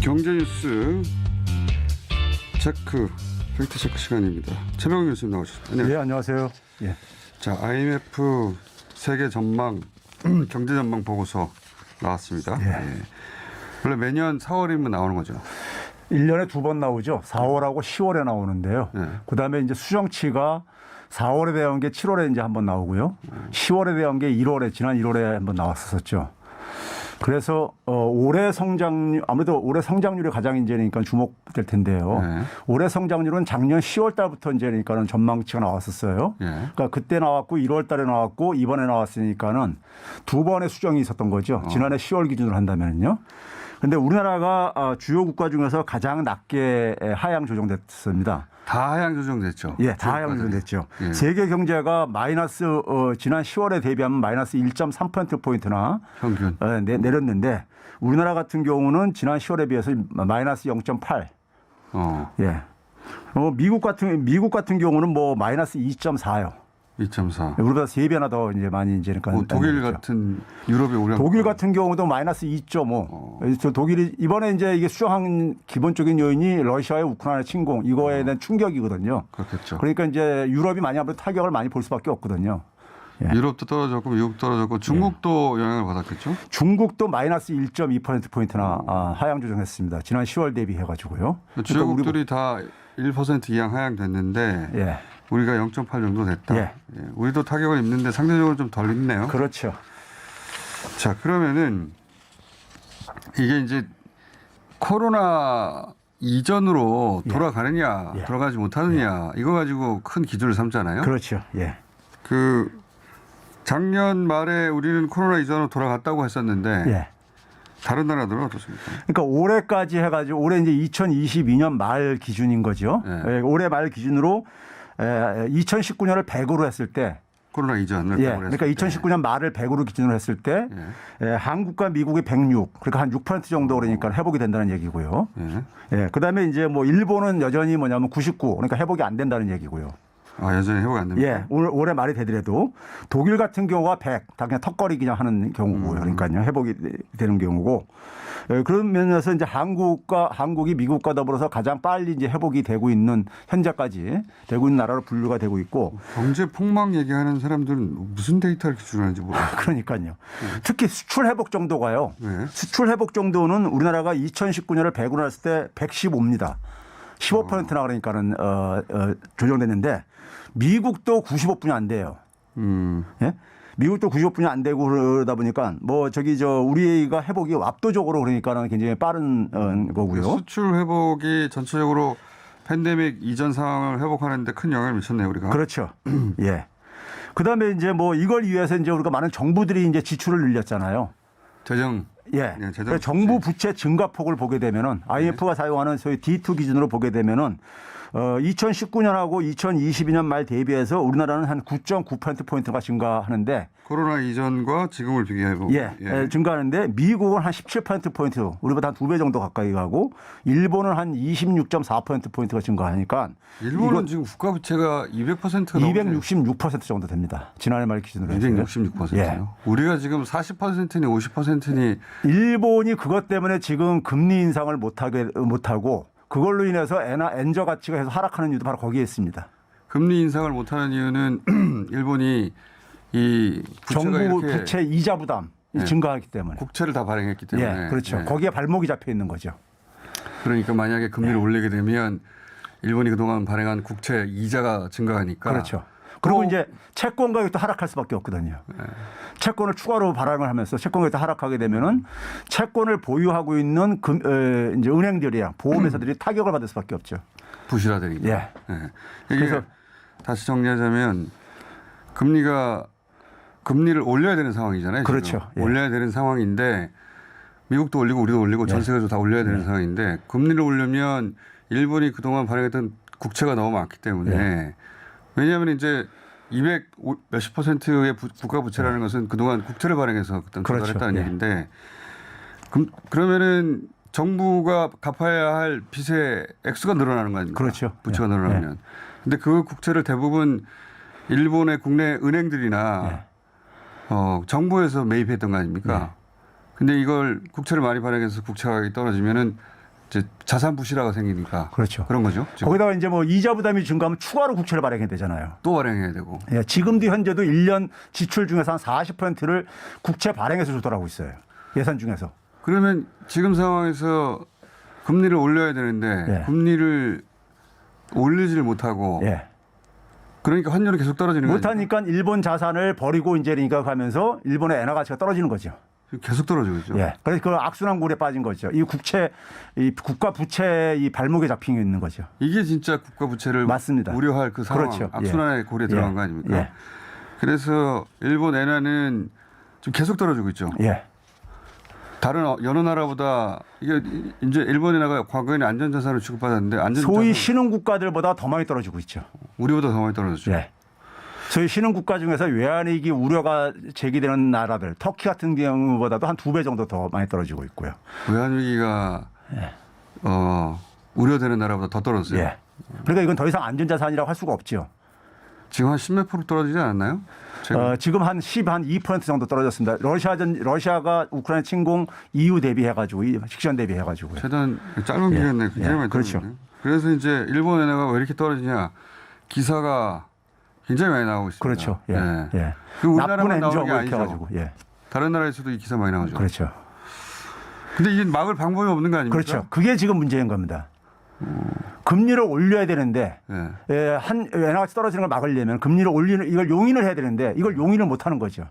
경제뉴스 체크 팩트 체크 시간입니다. 최병훈 교수님 나오셨습니다. 예, 안녕하세요. 예. 자, IMF 세계 전망 경제 전망 보고서 나왔습니다. 예. 예. 원래 매년 4월이면 나오는 거죠. 1년에 두 번 나오죠. 4월하고 10월에 나오는데요. 네. 그 다음에 이제 수정치가 4월에 대한 게 7월에 이제 한번 나오고요. 10월에 대한 게 1월에 지난 1월에 한번 나왔었죠. 그래서 어 올해 성장률 아무래도 올해 성장률이 가장 이제니까 주목될 텐데요. 네. 올해 성장률은 작년 10월 달부터 이제니까는 전망치가 나왔었어요. 예. 그러니까 그때 나왔고 1월 달에 나왔고 이번에 나왔으니까는 두 번의 수정이 있었던 거죠. 지난해 10월 기준으로 한다면요. 근데 우리나라가 아, 주요 국가 중에서 가장 낮게 하향 조정됐습니다. 다 하향 조정됐죠. 예, 다 하향 조정됐죠. 예. 세계 경제가 마이너스 어, 지난 10월에 대비하면 마이너스 1.3% 포인트나 평균. 어, 내, 내렸는데 우리나라 같은 경우는 지난 10월에 비해서 마이너스 0.8. 어, 예. 어, 미국 같은 미국 같은 경우는 뭐 마이너스 2.4요. 2.4. 우리보다 세 배나 더 이제 많이 이제 그러니까 뭐 독일. 같은 유럽의 오량 독일 같은 경우도 마이너스 2.5. 저 독일이 이번에 이제 이게 수정한 기본적인 요인이 러시아의 우크라이나 침공 이거에 대한 충격이거든요. 그렇겠죠. 그러니까 이제 유럽이 많이 아무래도 타격을 많이 볼 수밖에 없거든요. 예. 유럽도 떨어졌고 미국 떨어졌고 중국도 영향을 받았겠죠. 중국도 마이너스 1.2% 포인트나 아, 하향 조정했습니다. 지난 10월 대비해 가지고요. 주요국들이 다1% 이상 하향됐는데 예. 우리가 0.8 정도 됐다. 예. 예, 우리도 타격을 입는데 상대적으로 좀 덜 입네요. 그렇죠. 자 그러면은 이게 이제 코로나 이전으로 돌아가느냐 예. 돌아가지 못하느냐 이거 가지고 큰 기준을 삼잖아요. 그렇죠. 예. 그 작년 말에 우리는 코로나 이전으로 돌아갔다고 했었는데 예. 다른 나라들은 어떻습니까? 그러니까 올해까지 해가지고 올해 이제 2022년 말 기준인 거죠. 네. 예, 올해 말 기준으로 에, 2019년을 100으로 했을 때, 코로나 이전을 예, 그러니까 했을 때. 2019년 말을 100으로 기준으로 했을 때, 예. 에, 한국과 미국이 106, 그러니까 한 6% 정도 그러니까 회복이 된다는 얘기고요. 예. 예, 그다음에 이제 뭐 일본은 여전히 뭐냐면 99, 그러니까 회복이 안 된다는 얘기고요. 아 여전히 회복 안 됩니다. 예, 올, 올해 말이 되더라도 독일 같은 경우가 100, 다 그냥 턱걸이 그냥 하는 경우고요. 음. 그러니까요. 회복이 되는 경우고. 예, 그런 면에서 이제 한국과 한국이 미국과 더불어서 가장 빨리 이제 회복이 되고 있는 현재까지 되고 있는 나라로 분류가 되고 있고 경제 폭망 얘기하는 사람들은 무슨 데이터를 기준하는지 모르겠어요. 그러니까요. 특히 수출 회복 정도가요. 네. 수출 회복 정도는 우리나라가 2019년을 100으로 했을 때 115입니다. 15%나 그러니까는 어, 어, 조정됐는데 미국도 95분이 안 돼요. 음, 예? 미국도 95분이 안 되고 그러다 보니까 뭐 저기 저 우리가 회복이 압도적으로 그러니까는 굉장히 빠른 어, 거고요. 수출 회복이 전체적으로 팬데믹 이전 상황을 회복하는데 큰 영향을 미쳤네요 우리가. 그렇죠. 예. 그다음에 이제 뭐 이걸 위해서 이제 우리가 많은 정부들이 이제 지출을 늘렸잖아요. 재정 예. 네, 정부 부채 증가폭을 보게 되면은 IMF가 사용하는 소위 D2 기준으로 보게 되면은 어 2019년하고 2022년 말 대비해서 우리나라는 한 9.9% 포인트가 증가하는데 코로나 이전과 지금을 비교해 보면 예, 예, 증가하는데 미국은 한 17% 포인트, 우리보다 한 두 배 정도 가까이 가고 일본은 한 26.4% 포인트가 증가하니까 일본은 지금 국가 부채가 200%가 넘어요. 266% 정도 됩니다. 지난해 말 기준으로 해서요. 266%요. 예. 우리가 지금 40%니 50%니 일본이 그것 때문에 지금 금리 인상을 못하게 못하고 그걸로 인해서 엔화 엔저 가치가 계속 하락하는 이유도 바로 거기에 있습니다. 금리 인상을 못하는 이유는 일본이 이 정부 부채 이자 부담이 네. 증가하기 때문에. 국채를 다 발행했기 때문에 예, 그렇죠. 예. 거기에 발목이 잡혀 있는 거죠. 그러니까 만약에 금리를 올리게 되면 일본이 그동안 발행한 국채 이자가 증가하니까 그렇죠. 그리고 또- 이제 채권 가격도 하락할 수밖에 없거든요. 채권을 추가로 발행을 하면서 채권 가격도 하락하게 되면은 채권을 보유하고 있는 금, 에, 이제 은행들이랑 보험회사들이 타격을 받을 수밖에 없죠. 부실화되니까. 예. 이게 그래서- 다시 정리하자면 금리가 금리를 올려야 되는 상황이잖아요. 그렇죠. 예. 올려야 되는 상황인데 미국도 올리고 우리도 올리고 전 예. 세계도 다 올려야 되는 상황인데 금리를 올리면 일본이 그동안 발행했던 국채가 너무 많기 때문에 예. 왜냐하면 이제 200 몇십 퍼센트의 부- 국가 부채라는 것은 그동안 국채를 발행해서 예. 그렇죠. 조달했다는 예. 얘기인데 그럼 그러면은 정부가 갚아야 할 빚의 액수가 늘어나는 거 아닙니까? 그렇죠. 부채가 예. 늘어나면. 근데 그 국채를 대부분 일본의 국내 은행들이나 예. 어, 정부에서 매입했던 거 아닙니까? 근데 이걸 국채를 많이 발행해서 국채 가격이 떨어지면은 이제 자산 부실화가 생기니까 그렇죠. 그런 거죠. 지금 거기다가 이제 뭐 이자 부담이 증가하면 추가로 국채를 발행해야 되잖아요. 또 발행해야 되고. 예, 지금도 현재도 1년 지출 중에서 한 40%를 국채 발행해서 조달하고 있어요. 예산 중에서. 그러면 지금 상황에서 금리를 올려야 되는데 예. 금리를 올리지를 못하고 예. 그러니까 환율이 계속 떨어지는 거죠. 못하니까 일본 자산을 버리고 이제 그러니까 가면서 일본의 엔화 가치가 떨어지는 거죠. 계속 떨어지고 있죠. 예. 그래서 그 악순환 굴에 빠진 거죠. 이 국채, 이 국가 부채 이 발목에 잡혀 있는 거죠. 이게 진짜 국가 부채를 맞습니다. 우려할 그 상황, 그렇죠. 악순환의 고리에 들어간 예. 거 아닙니까? 예. 그래서 일본 엔화는 지금 계속 떨어지고 있죠. 예. 다른 어- 여러 나라보다 이게 이제 일본 엔화가 과거에는 안전자산을 취급받았는데 안전자산 소위 신흥 국가들보다 더 많이 떨어지고 있죠. 우리보다 더 많이 떨어졌죠. 예. 소위 신흥 국가 중에서 외환위기 우려가 제기되는 나라들, 터키 같은 경우보다도 한 두 배 정도 더 많이 떨어지고 있고요. 외환 위기가 어, 우려되는 나라보다 더 떨어졌어요. 예. 그러니까 이건 더 이상 안전자산이라고 할 수가 없죠. 지금 한 10몇 프로 떨어지지 않았나요? 어, 지금 한 10, 한 2% 정도 떨어졌습니다. 러시아전, 러시아가 우크라이나 침공 이후 대비해가지고, 이 직전 대비해가지고요. 최단 짧은 기간 내에 굉장히 예, 많이 그렇죠. 떨어졌네요. 그래서 이제 일본 엔화가 왜 이렇게 떨어지냐 기사가 굉장히 많이 나오고 있습니다. 그렇죠. 예. 예. 예. 그 나쁜 우리나라만 엔저 나오는 게 이렇게 아니죠. 해가지고. 예. 다른 나라에서도 이 기사 많이 나오죠. 그렇죠. 근데 이게 막을 방법이 없는 거 아닙니까? 그렇죠. 그게 지금 문제인 겁니다. 금리를 올려야 되는데 예. 예, 한 엔화가 떨어지는 걸 막으려면 금리를 올리는 이걸 용인을 해야 되는데 이걸 용인을 못 하는 거죠.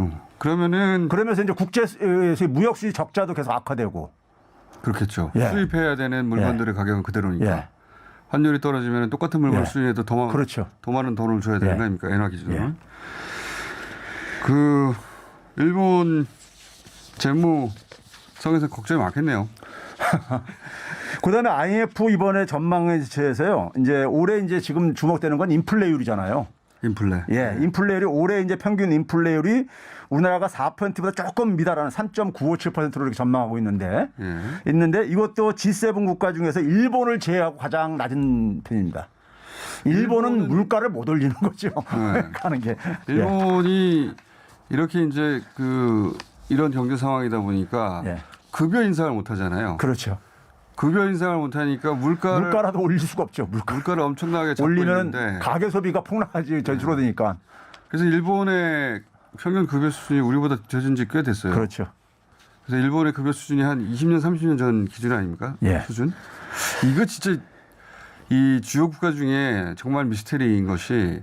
음. 그러면은 그러면서 이제 국제 수- 무역 수지 적자도 계속 악화되고 그렇겠죠. 예. 수입해야 되는 물건들의 가격은 그대로니까. 예. 환율이 떨어지면 똑같은 물건을 예. 수입해도 더, 많- 그렇죠. 더 많은 돈을 줘야 되는 예. 거 아닙니까? 엔화 기준으로. 예. 그 일본 재무 성에서 걱정이 많겠네요. 그다음에 IMF 이번에 전망에서요. 이제 올해 이제 지금 주목되는 건 인플레율이잖아요. 인플레. 예, 인플레율이 올해 이제 평균 인플레율이 우리나라가 4%보다 조금 미달하는 3.957%로 이렇게 전망하고 있는데 예. 있는데 이것도 G7 국가 중에서 일본을 제외하고 가장 낮은 편입니다. 일본은 물가를 못 올리는 거죠. 네. 하는 게. 예. 일본이 이렇게 이제 그 이런 경제 상황이다 보니까 예. 급여 인상을 못 하잖아요. 그렇죠. 급여 인상을 못 하니까 물가를 물가라도 올릴 수가 없죠. 물가. 물가를 엄청나게 올리면 가계 소비가 폭락하지 저 줄어드니까. 그래서 일본의 평균 급여 수준이 우리보다 늦은 지꽤 됐어요. 그렇죠. 그래서 일본의 급여 수준이 한 20년, 30년 전 기준 아닙니까? 예. 수준. 이거 진짜 이 주요 국가 중에 정말 미스테리인 것이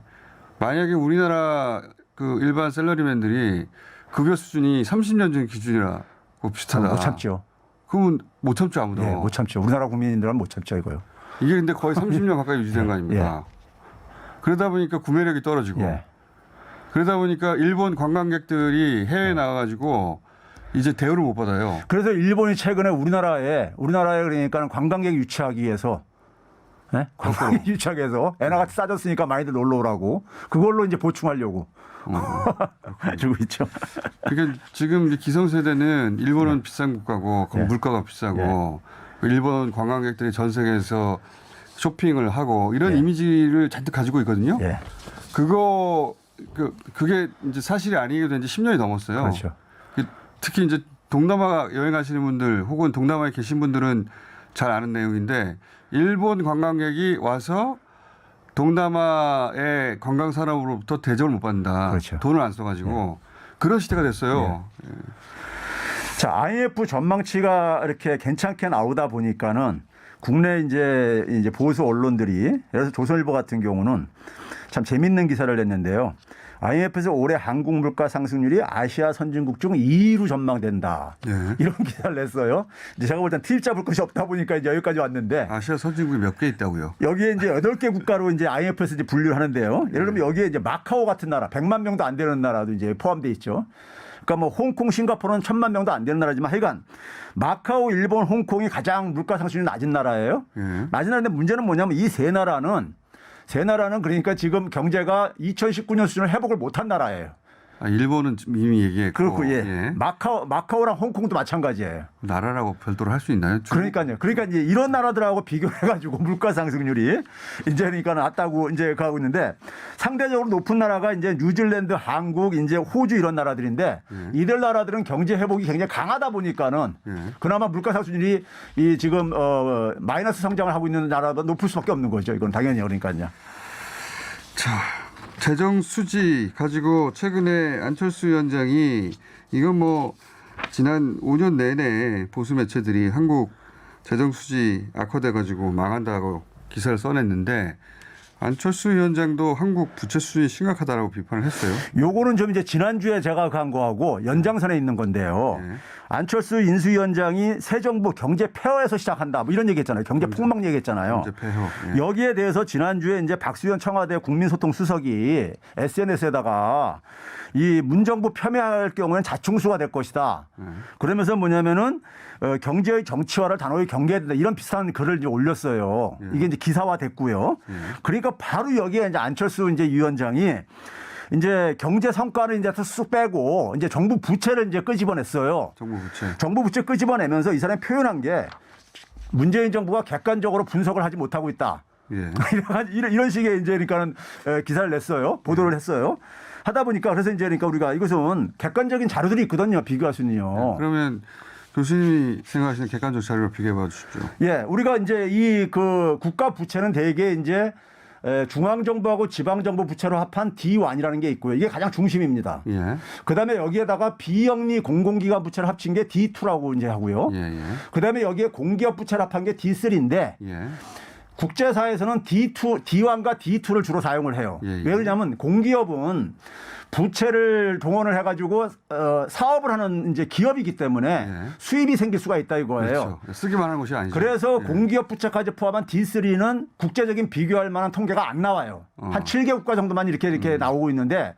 만약에 우리나라 그 일반 셀러리맨들이 급여 수준이 30년 전 기준이라고 비슷하다. 못 참죠. 그러면 못 참죠 아무도. 예, 못 참죠. 우리나라 국민들은 못 참죠 이거요. 이게 근데 거의 30년 가까이 유지된 거 아닙니까? 그러다 보니까 구매력이 떨어지고 예. 그러다 보니까 일본 관광객들이 해외에 나가가지고 이제 대우를 못 받아요. 그래서 일본이 최근에 우리나라에 우리나라에 그러니까 관광객 유치하기 위해서 예? 관광객 유치하기 위해서 엔화가 싸졌으니까 많이들 놀러 오라고 그걸로 이제 보충하려고 주고 있죠. 그러니까 지금 이제 기성세대는 일본은 비싼 국가고 예. 물가가 비싸고 일본 관광객들이 전 세계에서 쇼핑을 하고 이런 이미지를 잔뜩 가지고 있거든요. 예. 그거 그 그게 이제 사실이 아니게 된 지 10년이 넘었어요. 그렇죠. 그 특히 이제 동남아 여행하시는 분들 혹은 동남아에 계신 분들은 잘 아는 내용인데 일본 관광객이 와서 동남아의 관광 산업으로부터 대접을 못 받는다. 그렇죠. 돈을 안 써가지고 그런 시대가 됐어요. 자, IMF 전망치가 이렇게 괜찮게 나오다 보니까는 국내 이제 이제 보수 언론들이 들어서 조선일보 같은 경우는 참 재밌는 기사를 냈는데요. IMF에서 올해 한국 물가 상승률이 아시아 선진국 중 2위로 전망된다. 예. 이런 기사를 냈어요. 이제 제가 볼땐팁 잡을 것이 없다 보니까 이제 여기까지 왔는데 아시아 선진국이 몇 개 있다고요? 여기에 이제 여덟 개 국가로 이제 IMF에서 이제 분류를 하는데요. 예를 들면 여기에 이제 마카오 같은 나라, 100만 명도 안 되는 나라도 이제 포함되어 있죠. 그러니까 뭐 홍콩, 싱가포르는 천만 명도 안 되는 나라지만 하여간 마카오, 일본, 홍콩이 가장 물가 상승률이 낮은 나라예요. 예. 낮은 나라인데 문제는 뭐냐면 이 세 나라는 세 나라는 그러니까 지금 경제가 2019년 수준을 회복을 못한 나라예요. 아, 일본은 지금 이미 얘기했고 그렇고 예. 마카오 마카오랑 홍콩도 마찬가지예요. 나라라고 별도로 할 수 있나요? 중- 그러니까요. 그러니까 이제 이런 나라들하고 비교해가지고 물가 상승률이 이제 그러니까 낮다고 이제 가고 있는데 상대적으로 높은 나라가 이제 뉴질랜드, 한국, 이제 호주 이런 나라들인데 이들 나라들은 경제 회복이 굉장히 강하다 보니까는 예. 그나마 물가 상승률이 이 지금 어 마이너스 성장을 하고 있는 나라보다 높을 수밖에 없는 거죠. 이건 당연히 그러니까요. 자, 재정 수지 가지고 최근에 안철수 위원장이 이건 뭐 지난 5년 내내 보수 매체들이 한국 재정 수지 악화돼 가지고 망한다고 기사를 써냈는데 안철수 위원장도 한국 부채 수준이 심각하다라고 비판을 했어요. 요거는 좀 이제 지난주에 제가 간 거하고 연장선에 있는 건데요. 네. 안철수 인수위원장이 새 정부 경제 폐허에서 시작한다. 뭐 이런 얘기 했잖아요. 경제 폭망 얘기 했잖아요. 경제 폐허. 예. 여기에 대해서 지난주에 이제 박수현 청와대 국민소통 수석이 SNS에다가 이 문정부 폄훼할 경우에는 자충수가 될 것이다. 네. 그러면서 뭐냐면은 어, 경제의 정치화를 단호히 경계해야 된다. 이런 비슷한 글을 이제 올렸어요. 예. 이게 이제 기사화 됐고요. 그러니까 바로 여기에 이제 안철수 이제 위원장이 이제 경제 성과를 이제 쑥 빼고 이제 정부 부채를 이제 끄집어냈어요. 정부 부채. 정부 부채 끄집어내면서 이 사람이 표현한 게 문재인 정부가 객관적으로 분석을 하지 못하고 있다. 예. 이런, 이런 식의 이제 그러니까는 에, 기사를 냈어요. 보도를 했어요. 하다 보니까 그래서 이제 그러니까 우리가 이것은 객관적인 자료들이 있거든요. 비교할 수는요. 그러면 교수님이 생각하시는 객관적 자료를 비교해 봐 주십시오. 예, 우리가 이제 이 그 국가 부채는 대개 이제 에, 중앙 정부하고 지방 정부 부채로 합한 D1이라는 게 있고요. 이게 가장 중심입니다. 예. 그다음에 여기에다가 비영리 공공기관 부채를 합친 게 D2라고 이제 하고요. 예, 예. 그다음에 여기에 공기업 부채를 합한 게 D3인데 예. 국제사에서는 D2, D1과 D2를 주로 사용을 해요. 예, 예. 왜 그러냐면 공기업은 부채를 동원을 해가지고 어, 사업을 하는 이제 기업이기 때문에 예. 수입이 생길 수가 있다 이거예요. 그렇죠. 쓰기만 하는 것이 아니죠. 그래서 예. 공기업 부채까지 포함한 D3는 국제적인 비교할 만한 통계가 안 나와요. 어. 한 7개 국가 정도만 이렇게 이렇게 나오고 있는데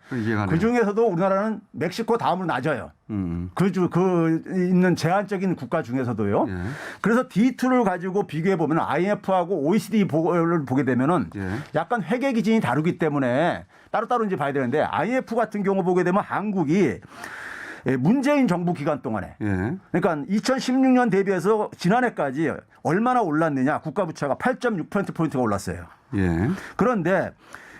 그 중에서도 우리나라는 멕시코 다음으로 낮아요. 음. 그, 주, 그 있는 제한적인 국가 중에서도요. 예. 그래서 D2를 가지고 비교해 보면 IMF하고 OECD 보고를 보게 되면은 예. 약간 회계 기준이 다르기 때문에 따로따로 이제 봐야 되는데 IMF 같은 경우 보게 되면 한국이 예, 문재인 정부 기간 동안에 예. 그러니까 2016년 대비해서 지난해까지 얼마나 올랐느냐 국가 부채가 8.6% 포인트가 올랐어요. 예. 그런데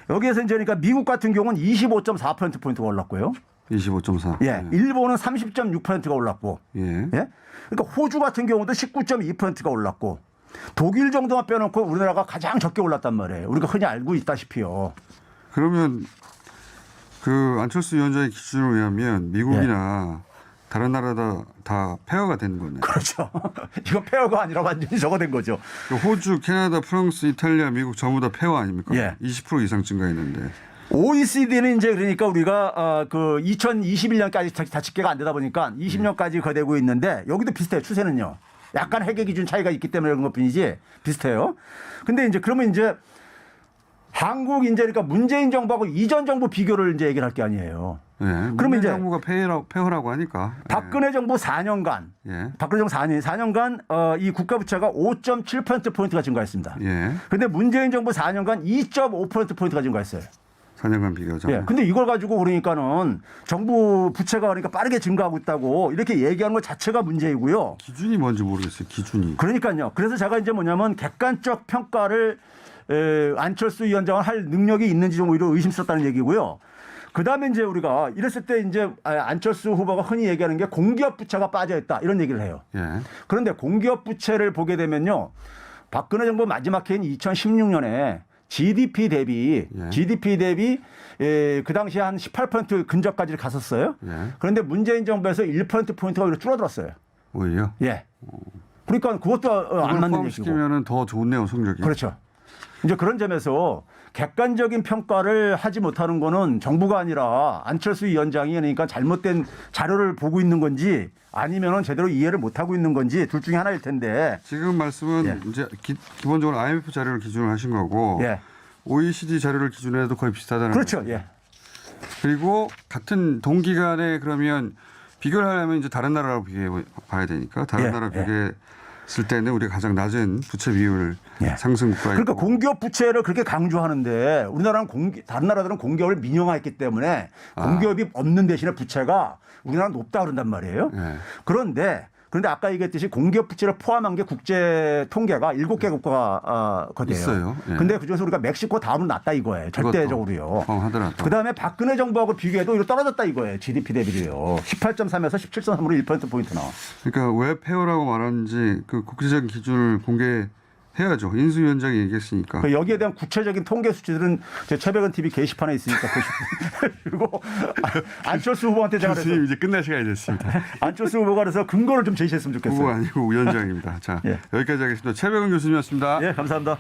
여기에서 이제 그러니까 미국 같은 경우는 25.4% 포인트가 올랐고요. 25.4. 예, 일본은 30.6%가 올랐고 예. 예? 그러니까 호주 같은 경우도 19.2%가 올랐고 독일 정도만 빼놓고 우리나라가 가장 적게 올랐단 말이에요. 우리가 흔히 알고 있다시피요. 그러면 그 안철수 위원장의 기준으로 의하면 미국이나 다른 나라다 다 폐허가 된 거네. 그렇죠. 이거 폐허가 아니라 완전히 저거 된 거죠. 그 호주, 캐나다, 프랑스, 이탈리아, 미국 전부 다 폐허 아닙니까? 예. 20% 이상 증가했는데. OECD는 이제 그러니까 우리가 어, 그 2021년까지 다 집계가 안 되다 보니까 20년까지 거되고 있는데 여기도 비슷해요. 추세는요. 약간 회계 기준 차이가 있기 때문에 그런 것 뿐이지 비슷해요. 근데 이제 그러면 이제 한국 이제 그러니까 문재인 정부하고 이전 정부 비교를 이제 얘기를 할 게 아니에요. 예. 그러면 이제 정부가 폐허라고, 폐허라고 하니까. 예. 박근혜 정부 4년간 예. 박근혜 정부 4년 4년간 어, 이 국가 부채가 5.7% 포인트가 증가했습니다. 예. 근데 문재인 정부 4년간 2.5% 포인트가 증가했어요. 4년간 비교하자. 예. 근데 이걸 가지고 그러니까는 정부 부채가 그러니까 빠르게 증가하고 있다고 이렇게 얘기하는 것 자체가 문제이고요. 기준이 뭔지 모르겠어요. 기준이. 그러니까요. 그래서 제가 이제 뭐냐면 객관적 평가를 에, 안철수 위원장은 할 능력이 있는지 좀 오히려 의심스럽다는 얘기고요. 그 다음에 이제 우리가 이랬을 때 이제 아, 안철수 후보가 흔히 얘기하는 게 공기업 부채가 빠져 있다 이런 얘기를 해요. 예. 그런데 공기업 부채를 보게 되면요. 박근혜 정부 마지막 해인 2016년에 GDP 대비 예. GDP 대비 에, 그 당시에 한 18% 근접까지 갔었어요. 예. 그런데 문재인 정부에서 1% 포인트가 오히려 줄어들었어요. 오히려. 예. 그러니까 그것도 어, 안 맞는 얘기고. 포함시키면은 더 좋네요, 성적이. 그렇죠. 이제 그런 점에서 객관적인 평가를 하지 못하는 거는 정부가 아니라 안철수 위원장이 그러니까 잘못된 자료를 보고 있는 건지 아니면은 제대로 이해를 못 하고 있는 건지 둘 중에 하나일 텐데. 지금 말씀은 예. 이제 기, 본적으로 IMF 자료를 기준으로 하신 거고 예. OECD 자료를 기준으로 해도 거의 비슷하다는 그렇죠. 거죠. 예. 그리고 같은 동기간에 그러면 비교를 하려면 이제 다른 나라로 비교해 봐야 되니까 다른 예, 나라 예. 비교해 했 을 때는 우리가 가장 낮은 부채 비율 예. 상승 국가에 그러니까 공기업 부채를 그렇게 강조하는데 우리나라는 공기, 다른 나라들은 공기업을 민영화했기 때문에 아. 공기업이 없는 대신에 부채가 우리나라는 높다 그런단 말이에요. 예. 그런데 그런데 아까 얘기했듯이 공기업 부채를 포함한 게 국제 통계가 일곱 개 국가가 아. 있어요. 예. 근데 그중에서 우리가 멕시코 다음으로 낮다 이거예요. 절대적으로요. 포함하더라도. 그다음에 박근혜 정부하고 비교해도 이거 떨어졌다 이거예요. GDP 대비로요. 18.3에서 17.3으로 1% 포인트 나. 그러니까 왜 폐허라고 말하는지 그 국제적인 기준을 공개 해야죠. 인수위원장이 얘기했으니까. 그 여기에 대한 구체적인 통계 수치들은 제 최백은 TV 게시판에 있으니까 보시고 그리고 안철수 후보한테 제가 교수님 이제 끝날 시간이 됐습니다. 안철수 후보가 그래서 근거를 좀 제시했으면 후보 좋겠어요. 아니고 위원장입니다. 자 예. 여기까지 하겠습니다. 최백은 교수님이었습니다. 예, 감사합니다.